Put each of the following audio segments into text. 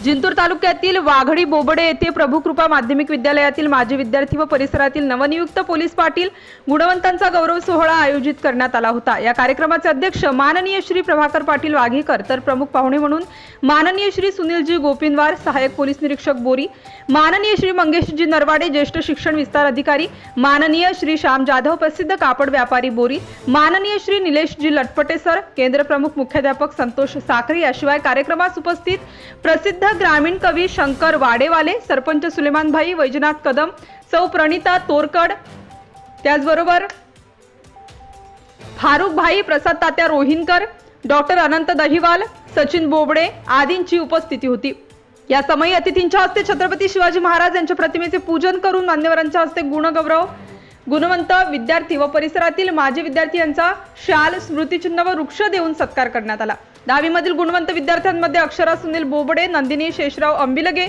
जिंतूर तालुक्यातील वाघडी बोबडे येथे प्रभुकृपा माध्यमिक विद्यालयातील माजी विद्यार्थी व परिसरातील नवनियुक्त पोलीस पाटील गुणवंतांचा गौरव सोहळा आयोजित करण्यात आला होता. या कार्यक्रमाचे अध्यक्ष माननीय श्री प्रभाकर पाटील वाघेकर तर प्रमुख पाहुणे म्हणून माननीय श्री सुनीलजी गोपिनवार सहाय्यक पोलीस निरीक्षक बोरी माननीय श्री मंगेशजी नरवाडे ज्येष्ठ शिक्षण विस्तार अधिकारी माननीय श्री श्याम जाधव प्रसिद्ध कापड व्यापारी बोरी माननीय श्री निलेशजी लटपटे सर केंद्र प्रमुख मुख्याध्यापक संतोष साखरे याशिवाय कार्यक्रमास उपस्थित प्रसिद्ध ग्रामीण कवी शंकर वाडेवाले सरपंच सुलेमानभाई वैजनाथ कदम सौ प्रणिता तोरकड त्याचबरोबर फारुखभाई प्रसाद तात्या रोहिनकर डॉक्टर अनंत दहिवाल सचिन बोबडे आदींची उपस्थिती होती. या समयी अतिथींच्या हस्ते छत्रपती शिवाजी महाराज यांच्या प्रतिमेचे पूजन करून मान्यवरांच्या हस्ते गुणगौरव गुणवंत विद्यार्थी व परिसरातील माजी विद्यार्थी यांचा शाल स्मृतिचिन्ह व वृक्ष देऊन सत्कार करण्यात आला. दहावीमधील गुणवंत विद्यार्थ्यांमध्ये अक्षरा सुनील बोबडे नंदिनी शेषराव अंबिलगे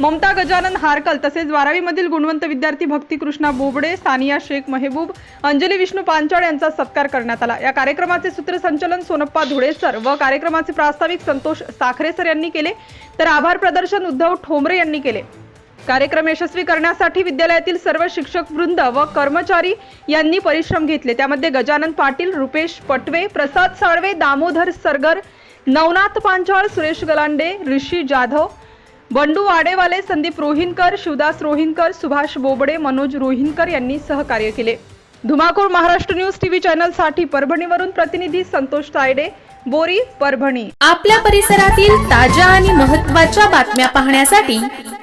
ममता गजानन हारकल तसेच बारावीमधील गुणवंत विद्यार्थी भक्ती कृष्णा बोबडे सानिया शेख मेहबूब अंजली विष्णू पांचाळ यांचा सत्कार करण्यात आला. या कार्यक्रमाचे सूत्रसंचलन सोनप्पा धुळेसर व कार्यक्रमाचे प्रास्ताविक संतोष साखरेसर यांनी केले. तर आभार प्रदर्शन उद्धव ठोंबरे यांनी केले. कार्यक्रम यशस्वी करण्यासाठी विद्यालयातील सर्व शिक्षक वृंद व कर्मचारी यांनी परिश्रम घेतले. त्यामध्ये गजानन पाटील रुपेश पटवे प्रसाद साळवे दामोदर सरगर नवनाथ पांचाळ सुरेश गलांडे ऋषी जाधव बंडू वाडेवाले संदीप रोहिनकर शिवदास रोहिनकर सुभाष बोबडे मनोज रोहिनकर यांनी सहकार्य केले. धुमाकूळ महाराष्ट्र न्यूज टीव्ही चॅनलसाठी परभणीवरून प्रतिनिधी संतोष तायडे बोरी परभणी. आपल्या परिसरातील ताज्या आणि महत्त्वाच्या बातम्या पाहण्यासाठी